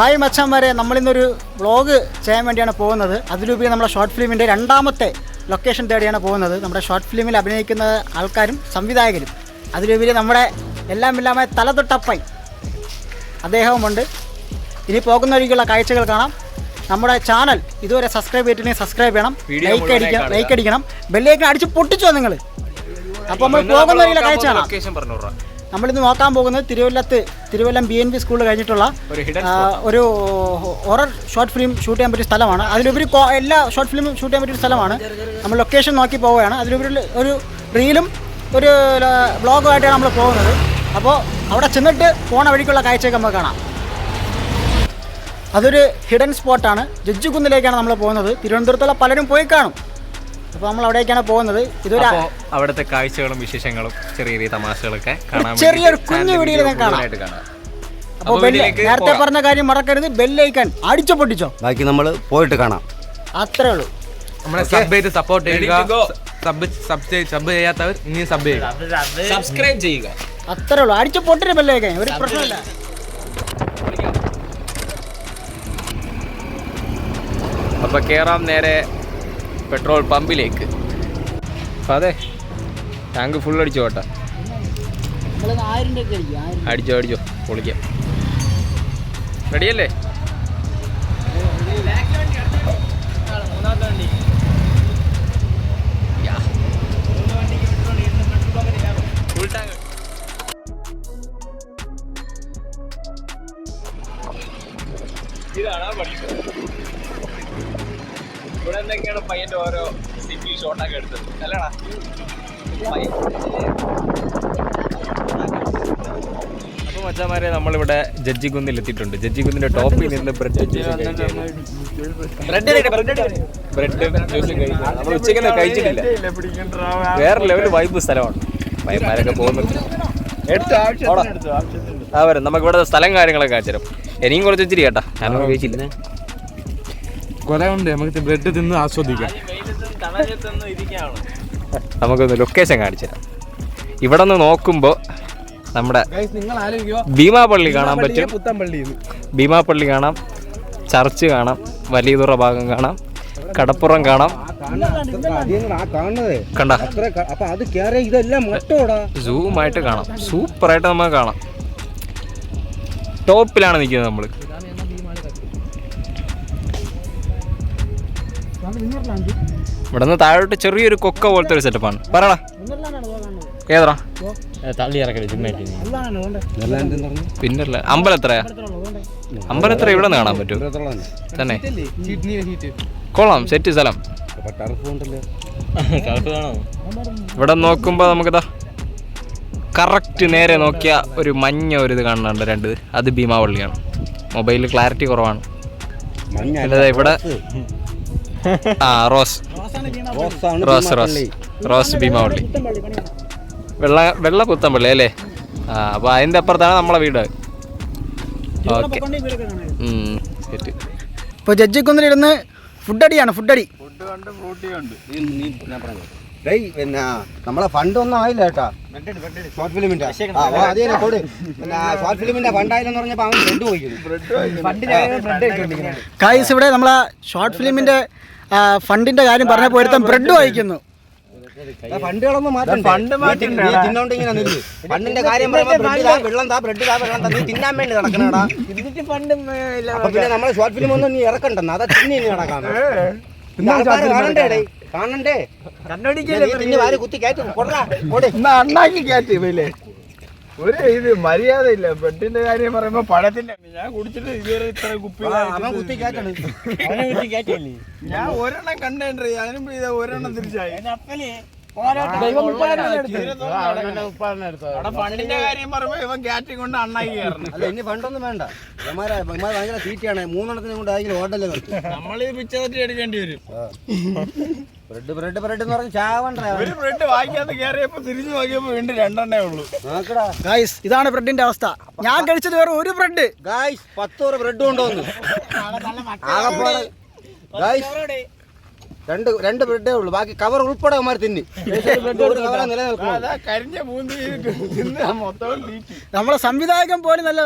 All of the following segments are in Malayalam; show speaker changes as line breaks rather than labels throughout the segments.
ഹായ് മച്ചാന്മാരെ നമ്മളിന്നൊരു വ്ളോഗ് ചെയ്യാൻ വേണ്ടിയാണ് പോകുന്നത്. അതിലുപരി നമ്മുടെ ഷോർട്ട് ഫിലിമിന്റെ രണ്ടാമത്തെ ലൊക്കേഷൻ തേടിയാണ് പോകുന്നത്. നമ്മുടെ ഷോർട്ട് ഫിലിമിൽ അഭിനയിക്കുന്ന ആൾക്കാരും സംവിധായകരും. അതിലുപരി നമ്മുടെ എല്ലാം എല്ലാമായ തലതൊട്ടപ്പൻ അദ്ദേഹവുമുണ്ട്. ഇനി പോകുന്ന വഴിക്കുള്ള കാഴ്ചകൾ കാണാം. നമ്മുടെ ചാനൽ ഇതുവരെ സബ്സ്ക്രൈബ് ചെയ്തിട്ടുണ്ടെങ്കിൽ സബ്സ്ക്രൈബ് ചെയ്യണം. ലൈക്ക് അടിക്കണം ലൈക്ക് അടിക്കണം. ബെല്ലേക്ക് അടിച്ച് പൊട്ടിച്ചോ നിങ്ങൾ അപ്പോൾ നമ്മൾ പോകുന്ന വഴിയിലെ കാഴ്ച കാണാം. നമ്മളിന്ന് നോക്കാൻ പോകുന്നത് തിരുവല്ലത്ത് തിരുവല്ലം ബി എൻ പി സ്കൂളിൽ കഴിഞ്ഞിട്ടുള്ള
ഒരു ഹിഡൻ
ആ, ഒരു ഹൊറർ ഷോർട്ട് ഫിലിം ഷൂട്ട് ചെയ്യാൻ പറ്റിയ സ്ഥലമാണ്. അതിലുപരി എല്ലാ ഷോർട്ട് ഫിലിമും ഷൂട്ട് ചെയ്യാൻ പറ്റിയ സ്ഥലമാണ്. നമ്മൾ ലൊക്കേഷൻ നോക്കി പോവുകയാണ്. അതിലുപരി ഒരു റീലും ഒരു ബ്ലോഗുമായിട്ടാണ് നമ്മൾ പോകുന്നത്. അപ്പോൾ അവിടെ ചെന്നിട്ട് പോണ വഴിക്കുള്ള കാഴ്ചയൊക്കെ നമുക്ക് കാണാം. അതൊരു ഹിഡൻ സ്പോട്ടാണ് ജഡ്ജിക്കുന്നിലേക്കാണ് നമ്മൾ പോകുന്നത്. തിരുവനന്തപുരത്തുള്ള പലരും പോയി കാണും. അപ്പോൾ നമ്മൾ അവിടേക്കാണ് പോകുന്നത്. ഇതൊരു
അപ്പോ അവിടുത്തെ കാഴ്ചകളും വിശേഷങ്ങളും ചെറിയ ചെറിയ തമാശകളൊക്കെ കാണാൻ
ചെറിയൊരു
വേണ്ടി
കുഞ്ഞു
channel
വീഡിയോയിൽ കാണാം. അപ്പോൾ
അപ്പോൾ
ബെല്ല് നേരത്തെ
പോകാം.
പറഞ്ഞ കാര്യം മറക്കരുത്. ബെല്ലൈക്കൺ അടിച്ചോ പൊട്ടിച്ചോ.
ബാക്കി നമ്മൾ പോയിട്ട് കാണാം.
അത്രേ ഉള്ളൂ.
നമ്മളെ സബ് ചെയ്ത് സപ്പോർട്ട് ചെയ്യുക. സബ് സബ് സബ് ചെയ്യാത്തവർ ഇനിയും സബ് ചെയ്യുക.
സബ്സ്ക്രൈബ് ചെയ്യുക.
അത്രേ ഉള്ളൂ. അടിച്ചു പൊട്ടിന് ബെല്ലൈക്കൻ ഒരു പ്രശ്നമില്ല.
അപ്പൊ കേറാം നേരെ. പെട്രോൾ പമ്പിലേക്ക്. അപ്പൊ അതെ ടാങ്ക് ഫുൾ അടിച്ചോ കേട്ടാ. അടിച്ചോ അടിച്ചോ പൊളിക്കാം. റെഡിയല്ലേ? ഇതാണ് പഠിക്കുന്നത് ഇവിടെ എന്തൊക്കെയാണ് പയ്യന്റെ ഓരോ സിറ്റി ഷോട്ടൊക്കെ എടുത്തത്. അല്ലടാ. അപ്പോൾ മച്ചാമാരെ നമ്മളിവിടെ ജഡ്ജി കുന്നിൽ എത്തിയിട്ടുണ്ട് ജഡ്ജി കുന്നിന്റെ ടോപ്പിൽ നിന്ന് ബ്രെഡ് ബ്രെഡ് ജ്യൂസും കഴിച്ചു. നമ്മൾ ഉച്ചയ്ക്ക് കഴിച്ചിട്ടില്ല. വേറെ ലെവൽ വൈബ് സ്ഥലമാണ്. പയ്യന്മാരൊക്കെ പോകുന്നുണ്ട്. ആ വരും. നമുക്ക് ഇവിടെ സ്ഥലം കാര്യങ്ങളൊക്കെ അയച്ചുതരും ഇനിയും കുറച്ച് ഇച്ചിരി കേട്ടാ ഞാനൊന്നും കഴിച്ചില്ല
കുറെ ഉണ്ട്. നമുക്ക് ബ്രെഡ് തിന്ന് ആസ്വദിക്കാം.
നമുക്കൊന്ന് ലൊക്കേഷൻ കാണിച്ചു തരാം. ഇവിടെ നിന്ന് നോക്കുമ്പോൾ നമ്മുടെ ഭീമാപള്ളി കാണാൻ പറ്റും. ഭീമാപള്ളി കാണാം. ചർച്ച് കാണാം. വലിയതുറ ഭാഗം കാണാം. കടപ്പുറം കാണാം. കണ്ട? സൂമായിട്ട് കാണാം. സൂപ്പറായിട്ട് നമുക്ക് കാണാം. ടോപ്പിലാണ് നിൽക്കുന്നത് നമ്മൾ ഇവിടെ നിന്ന് താഴോട്ട് ചെറിയൊരു കൊക്ക പോലത്തെ ഒരു സെറ്റപ്പാണ് പറയടാ ഏതാ തള്ളി പിന്നല്ല അമ്പലം എത്രയാ? അമ്പലം എത്ര ഇവിടെ നിന്ന് കാണാൻ പറ്റും തന്നെ. കൊള്ളാം സെറ്റ് സ്ഥലം. ഇവിടെ നോക്കുമ്പോൾ നമുക്കിതാ കറക്റ്റ് നേരെ നോക്കിയ ഒരു മഞ്ഞ ഒരു ഇത് കാണുന്നുണ്ട് രണ്ട്. അത് ഭീമാവള്ളിയാണ്. മൊബൈലിൽ ക്ലാരിറ്റി കുറവാണ്. ഇവിടെ ആ rose. Rose rose. Rose Beemapally വെള്ള വെള്ള പുത്തമ്പള്ളി അല്ലേ? ആ അപ്പോൾ അതിന്റെ അപ്പുറത്താണ് നമ്മളെ വീട്. ഓക്കെ. ഫ്രൂട്ടി
ഇപ്പോൾ ജഡ്ജിക്കുന്നിലിരുന്ന് ഫുഡടിയാണ്? ഫുഡടി.
ഡേയ് പിന്നെ നമ്മളെ ഫണ്ട് ഒന്നും ആയില്ല കേട്ടാ. ഷോർട്ട് ഫിലിമിന്റെ അത് കൊടു പിന്നെ ഷോർട്ട് ഫിലിമിന്റെ ഫണ്ട് ആയില്ലെന്ന് പറഞ്ഞപ്പോ അവൻ ബ്രെഡ് പോയിക്കുന്നു.
കായ്സ് ഇവിടെ നമ്മളെ ഷോർട്ട് ഫിലിമിന്റെ ഫണ്ടിന്റെ കാര്യം പറഞ്ഞ ഒരുത്തൻ ബ്രെഡ് വായിക്കുന്നു.
ഫണ്ടുകളൊന്നും മാറ്റണ്ട? ഫണ്ട് തിന്നോണ്ട് ഇങ്ങനെ നില്ല് ഫണ്ടിന്റെ കാര്യം പറയുമ്പോൾ വെള്ളം താ ബ്രെഡ് താ വെള്ളം താ. നീ തിന്നാൻ വേണ്ടി നടക്കണടാ ഫണ്ട് പിന്നെ നമ്മളെ ഷോർട്ട് ഫിലിം ഒന്നും നീ ഇറക്കണ്ടെന്ന് അതാ തിന്നി നീ നടക്കാൻ. ആൾക്കാര് കാണണ്ടേ? വാരി കുത്തി കയറ്റി.
അണ്ണാക്കി കയറ്റി ഒരു ഇത് മര്യാദ ഇല്ല ബെഡിന്റെ കാര്യം പറയുമ്പോ പഴത്തിന്റെ ഞാൻ കുടിച്ചിട്ട് ഇതുവരെ ഇത്ര കുപ്പി ഞാൻ ഒരെണ്ണം കണ്ടേണ്ട? അതിനും ഇത് ഒരെണ്ണം തിരിച്ചായി. ഫണ്ടിന്റെ കാര്യം പറയുമ്പോ ഇവൻ ക്യാറ്റി കൊണ്ട് അണ്ണാക്കി കയറണം.
അല്ല ഇനി ഫണ്ടൊന്നും വേണ്ട. ഇവന്മാരെ ഇവന്മാര് ഭയങ്കര തീറ്റയാണ്. മൂന്നെണ്ണത്തിനും കൊണ്ട് ആയെങ്കിലും ഹോട്ടലിൽ
നമ്മൾ പിച്ചതട്ടി അടിക്കേണ്ടി വരും.
ബ്രെഡ് ബ്രെഡ് ബ്രെഡ് എന്ന് പറഞ്ഞ് ചാവണ്ടേ
ഒരു ബ്രെഡ് വാങ്ങിക്കാത്ത കയറിയപ്പോ തിരിച്ചു നോക്കിയപ്പോ വീണ്ടും രണ്ടെണ്ണേ ഉള്ളൂ.
നോക്കടാ.
ഗായ്സ് ഇതാണ് ബ്രെഡിന്റെ അവസ്ഥ. ഞാൻ കഴിച്ചത് വേറെ ഒരു ബ്രെഡ്
ഗായ്സ് പത്തോറ് ബ്രെഡ് കൊണ്ടുവന്നു ആകപ്പാട്. ഗായ്സ് രണ്ട് രണ്ട് ബ്രെഡേ ഉള്ളൂ. ബാക്കി കവർ ഉൾപ്പെടെ അവന്മാർ തിന്നി.
നമ്മളെ സംവിധായകൻ പോലും നല്ല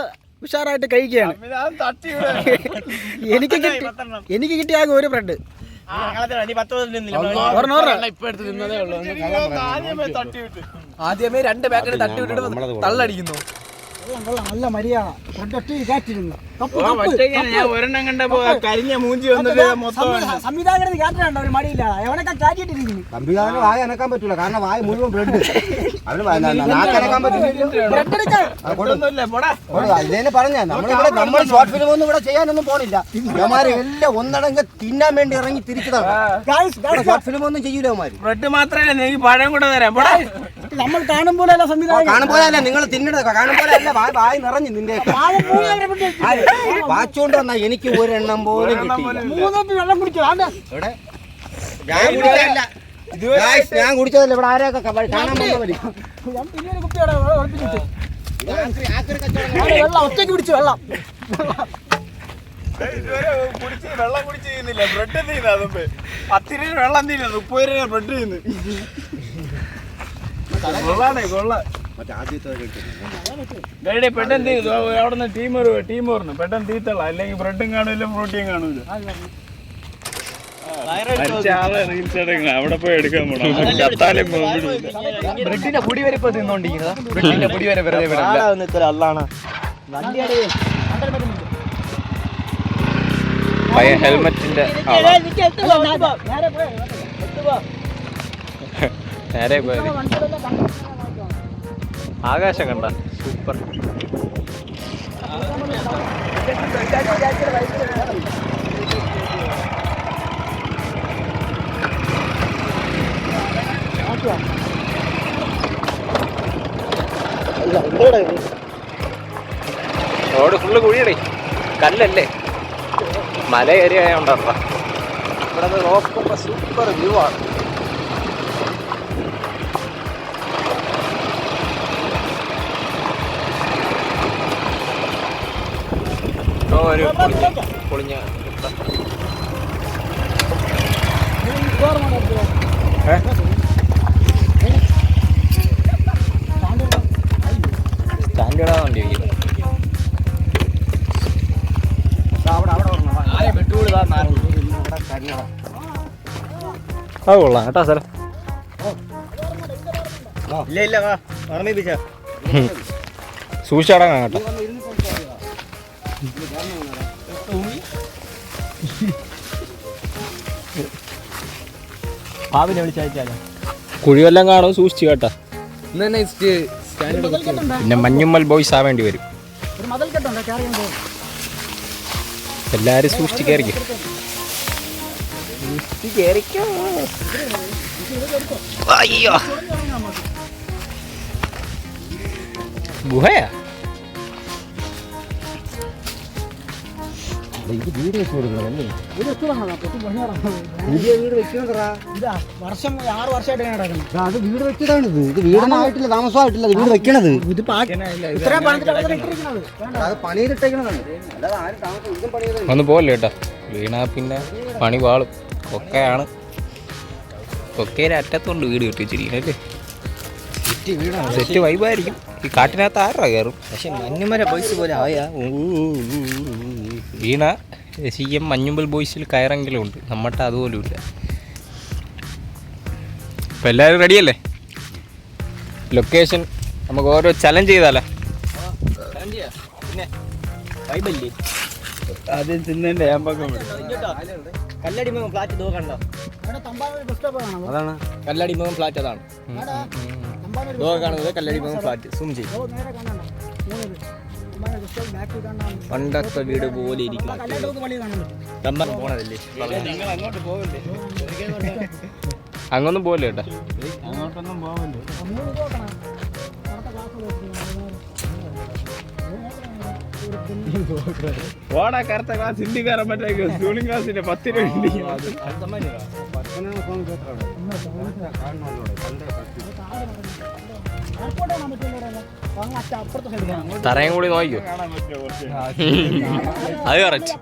ഉഷാറായിട്ട് കഴിക്കുകയാണ്. എനിക്ക് കിട്ടി എനിക്ക് കിട്ടിയ ആകെ ഒരു ബ്രെഡ്
ആദ്യമേ തട്ടി വിട്ട്.
ആദ്യമേ രണ്ട് പാക്കറ്റ് തട്ടി വിട്ടിട്ട് തള്ളടിക്കുന്നു.
നല്ല മര്യാദ ഒറ്റ കാറ്റിരുന്നു
ഒരെണ്ണം കണ്ടപ്പോ കരിഞ്ഞ മൂഞ്ചി വന്നിട്ട്
സംവിധായകന് ഒരു മടിയില്ല എവിടെയൊക്കെ കാറ്റിട്ടിരിക്കുന്നു
സംവിധാനം വായ അനക്കാൻ പറ്റൂല. കാരണം വായ മുഴുവൻ ബ്രെഡ് ഇതേനെ പറഞ്ഞ നമ്മളിവിടെ നമ്മൾ ഷോർട്ട് ഫിലിം ഒന്നും ഇവിടെ ചെയ്യാനൊന്നും പോണില്ല. ഇവമാര് എല്ലാം ഒന്നടങ്ക് തിന്നാൻ വേണ്ടി ഇറങ്ങി തിരിച്ചതാണ്. ഷോർട്ട് ഫിലിം ഒന്നും ചെയ്യൂല
ബ്രെഡ് മാത്രമല്ല നീ പഴം കൂടെ തരാം. പോടാ.
നമ്മൾ കാണും പോലെയല്ല സംവിധാനം.
കാണും പോലെ അല്ല നിങ്ങൾ തിന്നണത് കാണും പോലെ അല്ല വായ നിറഞ്ഞു നിന്റെ വാച്ചുകൊണ്ട് വന്നാ എനിക്ക് ഒരെണ്ണം പോലും കിട്ടിയില്ല.
മൂന്ന് വെള്ളം കുടിച്ചു?
ഇവിടെ ഞാൻ കുടിച്ചതല്ല. Guys, ഞാൻ കുടിച്ചതല്ല. ഇവിടെ ആരെയൊക്കെ കാണാൻ
വെള്ളം ഒറ്റയ്ക്ക് പിടിച്ചു വെള്ളം.
കുടിച്ച് വെള്ളം കുടിച്ച് ചെയ്യുന്നില്ല. ബ്രെഡ് തീരുന്നു അതുമ്പ് പത്ത് രൂപ വെള്ളം തീരുന്നു മുപ്പത് രൂപ ബ്രെഡ് ചെയ്യുന്നു കൊള്ളാണേ കൊള്ളാം
മറ്റേ ആദ്യത്തെ
ഡേഡി പെട്ടെന്ന് തീ അവിടെ നിന്ന് ടീം ടീം വരുന്നു പെട്ടെന്ന് തീത്തള്ള. അല്ലെങ്കിൽ ബ്രെഡും കാണൂല ഫ്രൂട്ടിയും കാണൂല അവിടെ പോയി എടുക്കാൻ
ബ്രെഡിന്റെ പൊടി വരെ ഇപ്പൊ തിന്നോണ്ടിരിക്കുന്നത്. ബ്രെഡിന്റെ പൊടി വരെ വെറുതെ വിടില്ല പയ്യ ഹെൽമെറ്റിന്റെ
നേരെ പോയി,
നേരെ പോയത് ആകാശം കണ്ട. സൂപ്പർ. റോഡ് ഫുള്ള് കുഴിയടേ. കല്ലല്ലേ? മല ഏരിയ ഉണ്ടാ ഇവിടെ നിന്ന് നോക്കുമ്പോ സൂപ്പർ വ്യൂ ആണ്. ഒരു പൊളിഞ്ഞ? സ്റ്റാൻഡേർഡാ വണ്ടി വയ്ക്കുന്നത് അത് കൊള്ളാം. കേട്ടോ സ്ഥലം
ഇല്ല ഓർമ്മിപ്പിച്ച
സൂക്ഷിച്ചടങ്ങാം കേട്ടോ. പാവിനെ വിളിച്ചയച്ചാലോ കുഴിയെല്ലാം കാണും സൂക്ഷിച്ചു കേട്ടാ. പിന്നെ മഞ്ഞുമ്മൽ ബോയ്സ് ആവേണ്ടി വരും. എല്ലാരും സൂക്ഷിച്ച് കയറിക്കും. അയ്യോ. ഗുഹയാ?
ഇത്
വെച്ചതാണ് പൊട്ടി പണിയാറാണ്
പുതിയ വീട് വെക്കണതാ
ഇതാ വർഷം ആറ് വർഷമായിട്ട്
അത് വീട് വെച്ചതാണ് ഇത് ഇത് താമസമായിട്ടില്ല വീട് വെക്കണത്.
ഇത് വേണ്ട.
അത് പണിയിലിട്ടേക്കണതാണ്. അല്ലാതെ ആരും താമസം ഇതും പണിയത്
ഒന്ന് കേട്ടോ വീണാ പിന്നെ പണി വാളും കൊക്കയാണ് ഒക്കെ അറ്റത്തുണ്ട് വീട് കെട്ടി വെച്ചിരിക്കുന്നത് അല്ലേ? സെറ്റ് വൈബായിരിക്കും. ഈ കാട്ടിനകത്ത് ആരാ കയറും
പക്ഷെ മഞ്ഞുമര ബോയ്സ് പോലെ ആയാ.
വീണ സി എം മഞ്ഞുമ്പൽ ബോയ്സിൽ കയറെങ്കിലും ഉണ്ട്. നമ്മട്ട് അതുപോലും ഇല്ല. അപ്പം എല്ലാവരും റെഡിയല്ലേ ലൊക്കേഷൻ നമുക്ക് ഓരോ ചലഞ്ച് ചെയ്താലേ?
ആദ്യം തിന്നേന്റെ ഞാൻ പക്കം
കല്ലടി ഫ്ലാറ്റ് അതാണ്.
കല്ലടിമുഖം ഫ്ലാറ്റ് അതാണ്. കാണുന്നത് കല്ലടി മുഖം ഫ്ലാറ്റ്. സൂം ചെയ്യും. പണ്ടത്തെ വീട് പോലെ ഇരിക്കും. പോണതല്ലേ?
നിങ്ങൾ അങ്ങോട്ട് പോകണ്ടേ
അങ്ങൊന്നും പോവല്ലേ കേട്ടാ
അങ്ങോട്ടൊന്നും ഓടാ കറുത്ത ക്ലാസ് ഹിന്ദി കയറാൻ പറ്റാ സ്കൂളിംഗ് ക്ലാസ്സിന്റെ പത്ത് രൂപ
തറയും കൂടി നോക്കിയോ അത് കറക്റ്റ്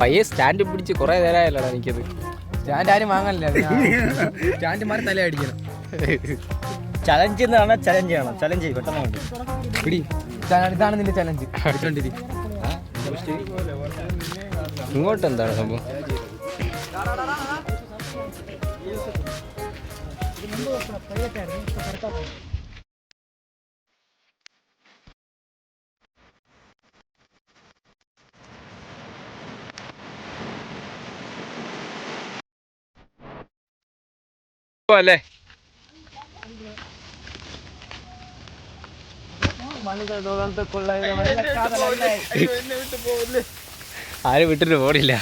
പയ്യെ സ്റ്റാൻഡ് പിടിച്ച് കുറെ നേരമായല്ലോടാ എനിക്കത്.
സ്റ്റാൻഡ് ആരും വാങ്ങാനില്ല. സ്റ്റാൻഡ് മാറി തല അടിക്കണം.
ചലഞ്ച് എന്നാണ് പറഞ്ഞാൽ ചലഞ്ച് ചെയ്യണം ചലഞ്ച് ചെയ്യും പെട്ടെന്ന് വേണ്ടി
പിടി. ഇതാണ് ഇതാണ് നിന്റെ ചലഞ്ച് എടുത്തോണ്ടിരി
ഇങ്ങോട്ട് എന്താണ് സംഭവം? അല്ലേ ആരും വിട്ടിട്ട് പോടില്ല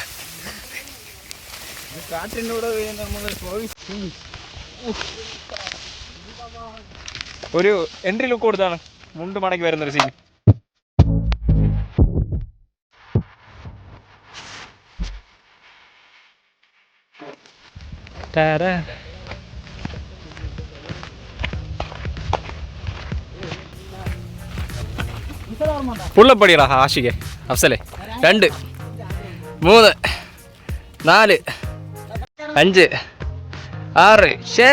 ഒരു എൻട്രി ലുക്ക് കൊടുത്താണ്. മുണ്ട് മടക്കി വരുന്നൊരു സീൻ പുള്ളപ്പടിയടാ ആഷികെ. അഫ്സലെ രണ്ട്. മൂന്ന് നാല് അഞ്ച് ആറ് ഷേ.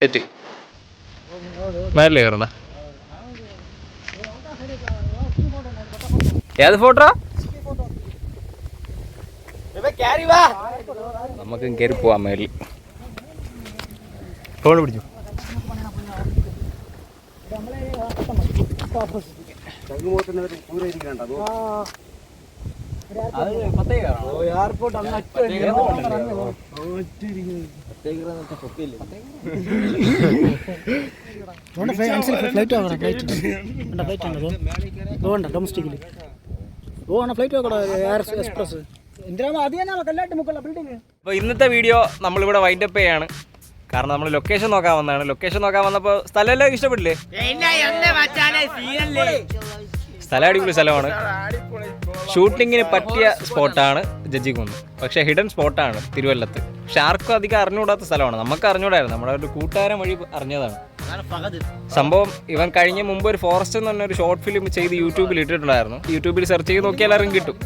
എത്തി. മേലെ ഏത് ഫോട്ടോ? നമുക്ക് കയറി പോവാൻ മേളിൽ. ഫോൺ പിടിച്ചു.
ഫ്ലൈറ്റ് ആകണം ഫ്ലൈറ്റ് ഫ്ലൈറ്റ് ആണ് വേണ്ട ഡൊമസ്റ്റിക്കിൽ ഓ ആണ് ഫ്ലൈറ്റ് എയർ എക്സ്പ്രസ്
അപ്പോൾ ഇന്നത്തെ വീഡിയോ നമ്മളിവിടെ വൈൻഡപ്പ് ചെയ്യാണ്. കാരണം നമ്മൾ ലൊക്കേഷൻ നോക്കാൻ വന്നതാണ്. ലൊക്കേഷൻ നോക്കാൻ വന്നപ്പോൾ സ്ഥലമെല്ലാം ഇഷ്ടപ്പെട്ടില്ലേ? സ്ഥലം അടിപൊളി സ്ഥലമാണ്. ഷൂട്ടിങ്ങിന് പറ്റിയ സ്പോട്ടാണ് ജഡ്ജിക്കുന്ന് പക്ഷെ ഹിഡൻ സ്പോട്ടാണ് തിരുവല്ലത്ത്. പക്ഷെ ആർക്കും അധികം അറിഞ്ഞുകൂടാത്ത സ്ഥലമാണ്. നമുക്ക് അറിഞ്ഞൂടായിരുന്നു നമ്മുടെ ഒരു കൂട്ടുകാരൻ വഴി അറിഞ്ഞതാണ്. സംഭവം ഇവൻ കഴിഞ്ഞ മുമ്പ് ഒരു ഫോറസ്റ്റ് എന്ന് പറഞ്ഞ ഒരു ഷോർട്ട് ഫിലിം ചെയ്ത് യൂട്യൂബിൽ ഇട്ടിട്ടുണ്ടായിരുന്നു. യൂട്യൂബിൽ സെർച്ച് ചെയ്ത് നോക്കിയാൽ എല്ലാവരും കിട്ടും.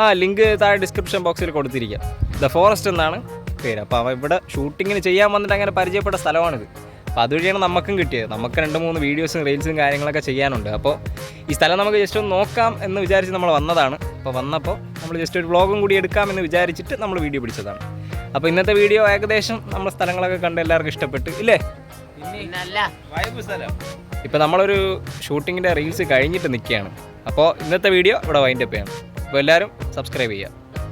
ആ ലിങ്ക് താഴെ ഡിസ്ക്രിപ്ഷൻ ബോക്സിൽ കൊടുത്തിരിക്കാം. ദ ഫോറസ്റ്റ് എന്നാണ് പേര്. അപ്പോൾ അവ ഇവിടെ ഷൂട്ടിങ്ങിന് ചെയ്യാൻ വന്നിട്ട് അങ്ങനെ പരിചയപ്പെട്ട സ്ഥലമാണിത്. അപ്പോൾ അതുവഴിയാണ് നമുക്കും കിട്ടിയത്. നമുക്ക് രണ്ട് മൂന്ന് വീഡിയോസും റീൽസും കാര്യങ്ങളൊക്കെ ചെയ്യാനുണ്ട്. അപ്പോൾ ഈ സ്ഥലം നമുക്ക് ജസ്റ്റ് ഒന്ന് നോക്കാം എന്ന് വിചാരിച്ച് നമ്മൾ വന്നതാണ്. അപ്പോൾ വന്നപ്പോൾ നമ്മൾ ജസ്റ്റ് ഒരു വ്ളോഗും കൂടി എടുക്കാം എന്ന് വിചാരിച്ചിട്ട് നമ്മൾ വീഡിയോ പിടിച്ചതാണ്. അപ്പോൾ ഇന്നത്തെ വീഡിയോ ഏകദേശം നമ്മുടെ സ്ഥലങ്ങളൊക്കെ കണ്ട് എല്ലാവർക്കും ഇഷ്ടപ്പെട്ടു ഇല്ലേ? ഇപ്പോൾ നമ്മളൊരു ഷൂട്ടിങ്ങിന്റെ റീൽസ് കഴിഞ്ഞിട്ട് നിൽക്കുകയാണ്. അപ്പോൾ ഇന്നത്തെ വീഡിയോ ഇവിടെ വൈൻഡപ്പ് ചെയ്യണം. അപ്പോൾ എല്ലാവരും സബ്സ്ക്രൈബ് ചെയ്യുക.